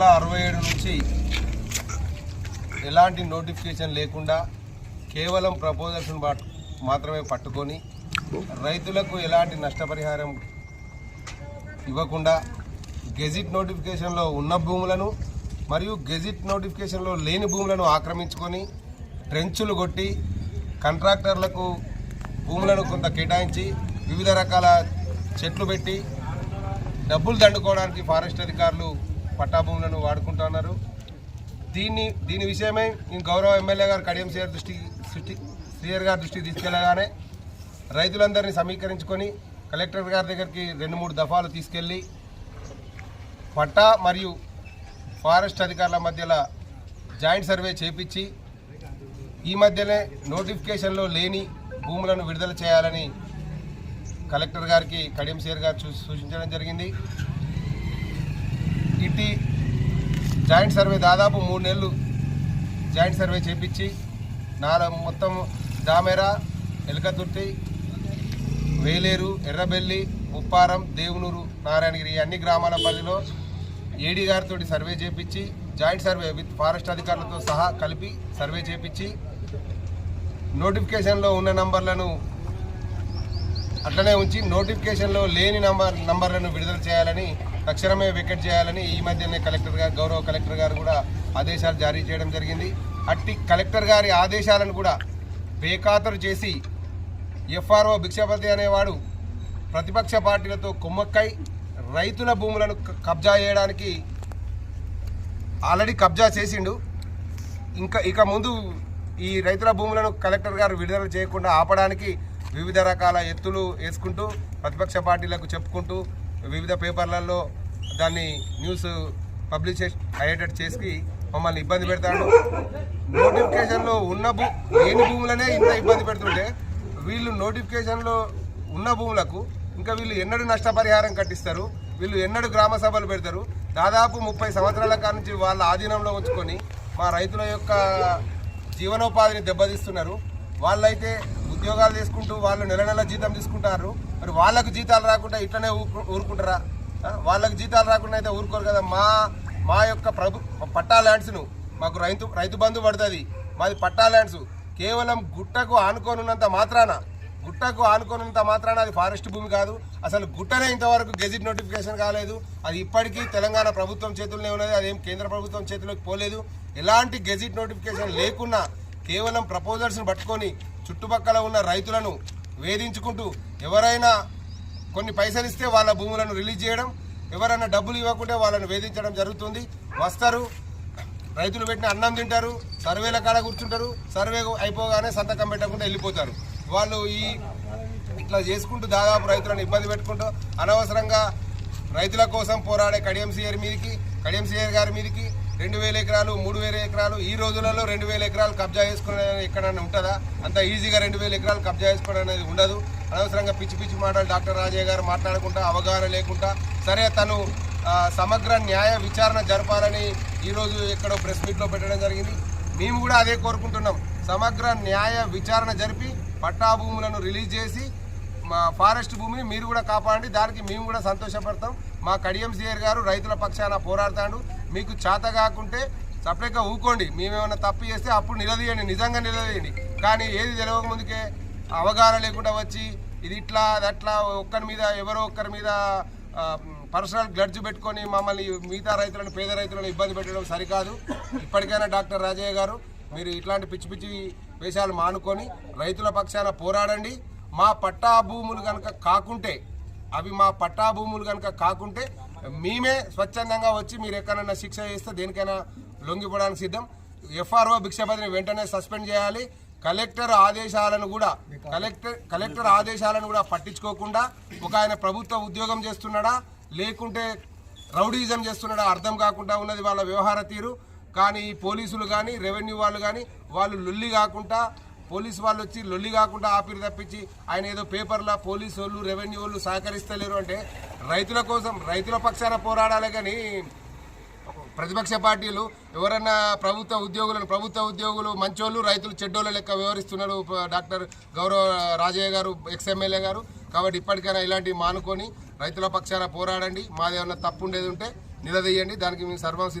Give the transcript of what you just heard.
వందల అరవై ఏడు నుంచి ఎలాంటి నోటిఫికేషన్ లేకుండా కేవలం ప్రపోజల్స్ మాత్రమే పట్టుకొని రైతులకు ఎలాంటి నష్టపరిహారం ఇవ్వకుండా గెజిట్ నోటిఫికేషన్లో ఉన్న భూములను మరియు గెజిట్ నోటిఫికేషన్లో లేని భూములను ఆక్రమించుకొని ట్రెంచులు కొట్టి కాంట్రాక్టర్లకు భూములను కొంత కేటాయించి వివిధ రకాల చెట్లు పెట్టి డబ్బులు దండుకోవడానికి ఫారెస్ట్ అధికారులు పట్టా భూములను వాడుకుంటున్నారు దీన్ని దీని విషయమై నేను గౌరవ ఎమ్మెల్యే గారు కడియం శ్రీయర్ దృష్టి దృష్టి శ్రీయర్ గారి దృష్టికి తీసుకెళ్ళగానే రైతులందరినీ సమీకరించుకొని కలెక్టర్ గారి దగ్గరికి రెండు మూడు దఫాలు తీసుకెళ్ళి పట్టా మరియు ఫారెస్ట్ అధికారుల మధ్యలో జాయింట్ సర్వే చేపించి ఈ మధ్యనే నోటిఫికేషన్లో లేని భూములను విడుదల చేయాలని కలెక్టర్ గారికి కడియం సేర్ గారు సూచించడం జరిగింది. ఇటీ జాయింట్ సర్వే దాదాపు మూడు నెలలు జాయింట్ సర్వే చేపించి నాలుగు మొత్తం దామెరా ఎలకతుర్తి వేలేరు ఎర్రబెల్లి ఉప్పారం దేవునూరు నారాయణగిరి అన్ని గ్రామాల పరిధిలో ఏడీ గారితో సర్వే చేపించి జాయింట్ సర్వే విత్ ఫారెస్ట్ అధికారులతో సహా కలిపి సర్వే చేపించి నోటిఫికేషన్లో ఉన్న నంబర్లను అట్లనే ఉంచి నోటిఫికేషన్లో లేని నంబర్ నంబర్లను విడుదల చేయాలని తక్షణమే వికెట్ చేయాలని ఈ మధ్యనే కలెక్టర్ గారు గౌరవ కలెక్టర్ గారు కూడా ఆదేశాలు జారీ చేయడం జరిగింది. అట్టి కలెక్టర్ గారి ఆదేశాలను కూడా బేఖాతరు చేసి ఎఫ్ఆర్ఓ భిక్షాపతి అనేవాడు ప్రతిపక్ష పార్టీలతో కుమ్మక్కై రైతుల భూములను కబ్జా చేయడానికి ఆల్రెడీ కబ్జా చేసిండు. ఇంకా ఇక ముందు ఈ రైతుల భూములను కలెక్టర్ గారు విడుదల చేయకుండా ఆపడానికి వివిధ రకాల ఎత్తులు వేసుకుంటూ ప్రతిపక్ష పార్టీలకు చెప్పుకుంటూ వివిధ పేపర్లలో దాన్ని న్యూస్ పబ్లిష్ చేసి- అయ్యేటట్టు చేసి మమ్మల్ని ఇబ్బంది పెడతాడు. నోటిఫికేషన్లో ఉన్న భూ లేని భూములనే ఇంత ఇబ్బంది పెడుతుంటే వీళ్ళు నోటిఫికేషన్లో ఉన్న భూములకు ఇంకా వీళ్ళు ఎన్నడూ నష్టపరిహారం కట్టిస్తారు వీళ్ళు ఎన్నడూ గ్రామ సభలు పెడతారు. దాదాపు ముప్పై సంవత్సరాల కాడ నుంచి వాళ్ళ ఆధీనంలో ఉంచుకొని మా రైతుల యొక్క జీవనోపాధిని దెబ్బతీస్తున్నారు. వాళ్ళైతే ఉద్యోగాలు తీసుకుంటూ వాళ్ళు నెల నెల జీతం తీసుకుంటారు. మరి వాళ్ళకు జీతాలు రాకుండా ఇట్లనే ఊరుకుంటారా? వాళ్ళకు జీతాలు రాకుండా అయితే ఊరుకోరు కదా. మా మా యొక్క ప్రభు పట్టా ల్యాండ్స్ను మాకు రైతు రైతు బంధు పడుతుంది. మాది పట్టా ల్యాండ్స్ కేవలం గుట్టకు ఆనుకోనున్నంత మాత్రాన గుట్టకు ఆనుకోనంత మాత్రాన అది ఫారెస్ట్ భూమి కాదు. అసలు గుట్టనే ఇంతవరకు గెజిట్ నోటిఫికేషన్ కాలేదు. అది ఇప్పటికీ తెలంగాణ ప్రభుత్వం చేతుల్లోనే ఉన్నది. అదేం కేంద్ర ప్రభుత్వం చేతిలోకి పోలేదు. ఎలాంటి గెజిట్ నోటిఫికేషన్ లేకున్నా కేవలం ప్రపోజల్స్ను పట్టుకొని చుట్టుపక్కల ఉన్న రైతులను వేధించుకుంటూ ఎవరైనా కొన్ని పైసలు ఇస్తే వాళ్ళ భూములను రిలీజ్ చేయడం ఎవరైనా డబ్బులు ఇవ్వకుంటే వాళ్ళని వేధించడం జరుగుతుంది. వస్తారు రైతులు పెట్టిన అన్నం తింటారు సర్వేల కాడ కూర్చుంటారు సర్వే అయిపోగానే సంతకం పెట్టకుండా వెళ్ళిపోతారు. వాళ్ళు ఈ ఇట్లా చేసుకుంటూ దాదాపు రైతులను ఇబ్బంది పెట్టుకుంటూ అనవసరంగా రైతుల కోసం పోరాడే కడియం సీఆర్ మీదకి కడియం సీఆర్ గారి మీదకి రెండు వేల ఎకరాలు మూడు వేల ఎకరాలు ఈ రోజులలో రెండు వేల ఎకరాలు కబ్జా చేసుకునే ఎక్కడైనా ఉంటుందా? అంత ఈజీగా రెండు వేల ఎకరాలు కబ్జా చేసుకోవడం అనేది ఉండదు. అనవసరంగా పిచ్చి పిచ్చి మాటలు డాక్టర్ రాజయ్య గారు మాట్లాడకుండా అవగాహన లేకుండా సరే తను సమగ్ర న్యాయ విచారణ జరపాలని ఈరోజు ఎక్కడో ప్రెస్ మీట్లో పెట్టడం జరిగింది. మేము కూడా అదే కోరుకుంటున్నాం. సమగ్ర న్యాయ విచారణ జరిపి పట్టా భూములను రిలీజ్ చేసి మా ఫారెస్ట్ భూమిని మీరు కూడా కాపాడండి. దానికి మేము కూడా సంతోషపడతాం. మా కడియం సిఆర్ గారు రైతుల పక్షాన పోరాడతాడు. మీకు చేత కాకుంటే సపరేట్గా ఊకోండి. మేమేమైనా తప్పు చేస్తే అప్పుడు నిలదీయండి. నిజంగా నిలదీయండి. కానీ ఏది తెలియక ముందుకే అవగాహన లేకుండా వచ్చి ఇది ఇట్లా అట్లా ఒక్కరి మీద ఎవరో ఒక్కరి మీద పర్సనల్ గ్లడ్జ్ పెట్టుకొని మమ్మల్ని మిగతా రైతులను పేద రైతులను ఇబ్బంది పెట్టడం సరికాదు. ఇప్పటికైనా డాక్టర్ రాజయ్య గారు మీరు ఇట్లాంటి పిచ్చి పిచ్చి వేషాలు మానుకొని రైతుల పక్షాన పోరాడండి. మా పట్టా భూములు కనుక కాకుంటే అవి మా పట్టా భూములు కనుక కాకుంటే మేమే స్వచ్ఛందంగా వచ్చి మీరు ఎక్కడైనా శిక్ష చేస్తే దేనికైనా లొంగిపోవడానికి సిద్ధం. ఎఫ్ఆర్ఓ భిక్షపతిని వెంటనే సస్పెండ్ చేయాలి. కలెక్టర్ ఆదేశాలను కూడా కలెక్టర్ కలెక్టర్ ఆదేశాలను కూడా పట్టించుకోకుండా ఒక ఆయన ప్రభుత్వ ఉద్యోగం చేస్తున్నాడా? లేకుంటే రౌడీజం చేస్తున్నాడా? అర్థం కాకుండా ఉన్నది వాళ్ళ వ్యవహార తీరు. కానీ పోలీసులు కానీ రెవెన్యూ వాళ్ళు కానీ వాళ్ళు లొల్లి కాకుండా పోలీసు వాళ్ళు వచ్చి లొల్లి కాకుండా ఆపిరి తప్పించి ఆయన ఏదో పేపర్ల పోలీసు వాళ్ళు రెవెన్యూ వాళ్ళు సహకరిస్తలేరు అంటే రైతుల కోసం రైతుల పక్షాన పోరాడాలి కానీ ప్రతిపక్ష పార్టీలు ఎవరైనా ప్రభుత్వ ఉద్యోగులను ప్రభుత్వ ఉద్యోగులు మంచోళ్ళు రైతులు చెడ్డోళ్ళ లెక్క వ్యవహరిస్తున్నారు డాక్టర్ గౌరవ రాజయ్య గారు ఎక్స్ ఎమ్మెల్యే గారు. కాబట్టి ఇప్పటికైనా ఇలాంటివి మానుకొని రైతుల పక్షాన పోరాడండి. మాదేమన్నా తప్పు ఉండేది ఉంటే నిలదీయండి. దానికి మేము సర్వం